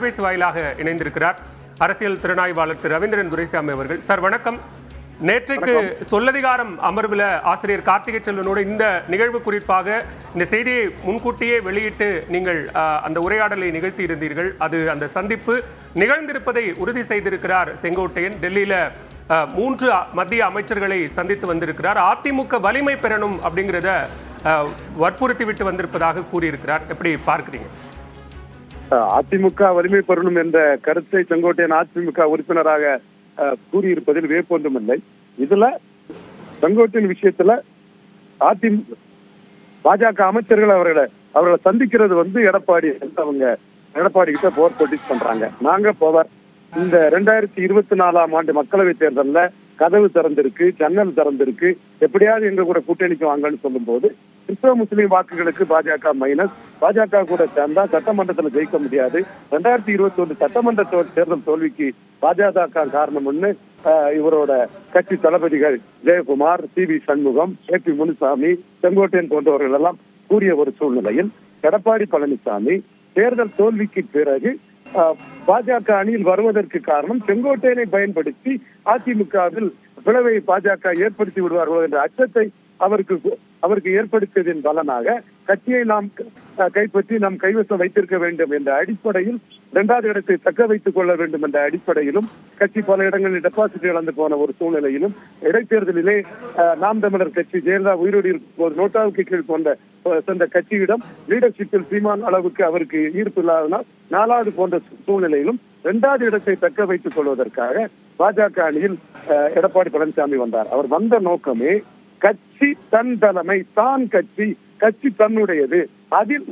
தொலைபேசி வாயிலாக இணைந்திருக்கிறார் அரசியல் திறனாய்வாளர் திரு ரவீந்திரன் துரைசாமி அவர்கள். சார் வணக்கம். நேற்றைக்கு சொல்லதிகாரம் அமர்வில் ஆசிரியர் கார்த்திகை செல்வனோடு இந்த நிகழ்வு குறிப்பாக இந்த செய்தியை முன்கூட்டியே வெளியிட்டு நீங்கள் அந்த உரையாடலை நிகழ்த்தி இருந்தீர்கள். அது அந்த சந்திப்பு நிகழ்ந்திருப்பதை உறுதி செய்திருக்கிறார் செங்கோட்டையன். டெல்லியில மூன்று மத்திய அமைச்சர்களை சந்தித்து வந்திருக்கிறார். அதிமுக வலிமை பெறணும் அப்படிங்கிறத வற்புறுத்தி விட்டு வந்திருப்பதாக கூறியிருக்கிறார். எப்படி பார்க்கிறீங்க? அதிமுக வலிமை பெறணும் என்ற கருத்தை செங்கோட்டையன் அதிமுக உறுப்பினராக அஹ், கூறியிருப்பதில் இல்லை. இதுல செங்கோட்டையின் விஷயத்துல அதிமுக பாஜக அமைச்சர்கள் அவர்களை அவர்களை சந்திக்கிறது வந்து எடப்பாடி அவங்க எடப்பாடி கிட்ட போர் போட்டிஸ் பண்றாங்க நாங்க போவர் இந்த ரெண்டாயிரத்தி இருபத்தி நாலாம் ஆண்டு மக்களவை தேர்தலில் கதவு திறந்திருக்கு ஜன்னல் திறந்திருக்கு எப்படியாவது எங்க கூட கூட்டணிக்கு வாங்கன்னு சொல்லும்போது கிறிஸ்தவ முஸ்லீம் வாக்குகளுக்கு பாஜக மைனஸ். பாஜக கூட சேர்ந்தா சட்டமன்றத்துல ஜெயிக்க முடியாது. ரெண்டாயிரத்தி இருபத்தி ஒன்று சட்டமன்ற தேர்தல் தோல்விக்கு பாஜக காரணம்னு ஆஹ், இவரோட கட்சி தளபதிகள் Jayakumar C V Shanmugam A P Munusamy Sengottaiyan போன்றவர்கள் எல்லாம் கூறிய ஒரு சூழ்நிலையில் எடப்பாடி பழனிசாமி தேர்தல் தோல்விக்கு பிறகு பாஜக அணியில் வருவதற்கு காரணம் செங்கோட்டையனை பயன்படுத்தி அதிமுகவில் பிளவை பாஜக ஏற்படுத்தி விடுவார்களோ என்ற அச்சத்தை அவருக்கு அவருக்கு ஏற்படுத்தியதன் பலனாக கட்சியை நாம் கைப்பற்றி நாம் கைவசம் வைத்திருக்க வேண்டும் என்ற அடிப்படையில் இரண்டாவது இடத்தை தக்க வைத்துக் கொள்ள வேண்டும் என்ற அடிப்படையிலும் கட்சி பல இடங்களில் டெபாசிட் இழந்து போன ஒரு சூழ்நிலையிலும் இடைத்தேர்தலிலே நாம் தமிழர் கட்சி ஜெயலலிதா உயிரோடு இருக்கும்போது நோட்டாவுக்கு கீழ் கொண்ட சென்ற கட்சியிடம் லீடர்ஷிப்பில் சீமான் அளவுக்கு அவருக்கு ஈர்ப்பு இல்லாதனால் நாலாவது போன்ற சூழ்நிலையிலும் இரண்டாவது இடத்தை தக்க வைத்துக் கொள்வதற்காக பாஜக அணியில் எடப்பாடி பழனிசாமி வந்தார். அவர் வந்த நோக்கமே கட்சி தன் தலைமை தான் கட்சி கட்சி தன்னுடையது. அதில்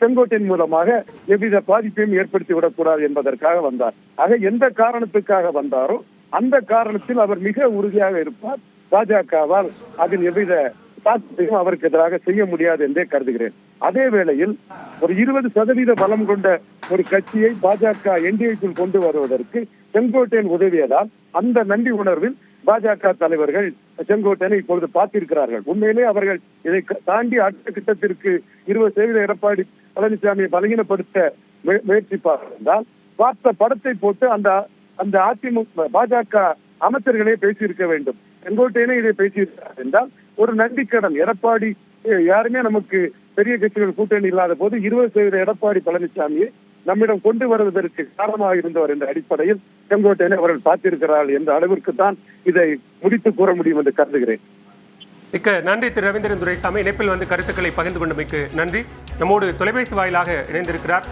செங்கோட்டையின் மூலமாக எவ்வித பாதிப்பையும் ஏற்படுத்தி விடக்கூடாது என்பதற்காக வந்தார். ஆக எந்த காரணத்துக்காக வந்தாரோ அந்த காரணத்தில் அவர் மிக உறுதியாக இருப்பார். பாஜகவால் அதில் எவ்வித தாக்கத்தையும் அவருக்கு எதிராக செய்ய முடியாது என்றே கருதுகிறேன். அதே வேளையில் ஒரு இருபது சதவீத பலம் கொண்ட ஒரு கட்சியை பாஜக என்டிஏக்குள் கொண்டு வருவதற்கு செங்கோட்டையன் உதவியதால் அந்த நன்றி உணர்வில் பாஜக தலைவர்கள் செங்கோட்டையனை இப்பொழுது பார்த்திருக்கிறார்கள். உண்மையிலே அவர்கள் இதை க- தாண்டி அடுத்த கிட்டத்திற்கு இருபது சதவீத எடப்பாடி பழனிசாமியை பலகீனப்படுத்த முய- முயற்சிப்பார்கள் என்றால் பார்த்த படத்தை போட்டு அந்த அந்த அதிமுக பாஜக அமைச்சர்களே பேசியிருக்க வேண்டும். செங்கோட்டையனே இதை பேசியிருக்கிறார் என்றால் ஒரு நன்றிக்கடன். எடப்பாடி யாருமே நமக்கு பெரிய கட்சிகள் கூட்டணி இல்லாத போது இருபது சதவீத எடப்பாடி பழனிசாமியை நம்மிடம் கொண்டு வருவதற்கு காரணமாக இருந்தவர் என்ற அடிப்படையில் செங்கோட்டையனை அவர்கள் பார்த்திருக்கிறார்கள் என்ற அளவிற்கு தான் இதை முடித்து கூற முடியும் என்று கருதுகிறேன். மிக்க நன்றி திரு ரவீந்திரன் துரைசாமி. இணைப்பில் வந்து கருத்துக்களை பகிர்ந்து கொண்டமைக்கு நன்றி. நம்மோடு தொலைபேசி வாயிலாக இணைந்திருக்கிறார்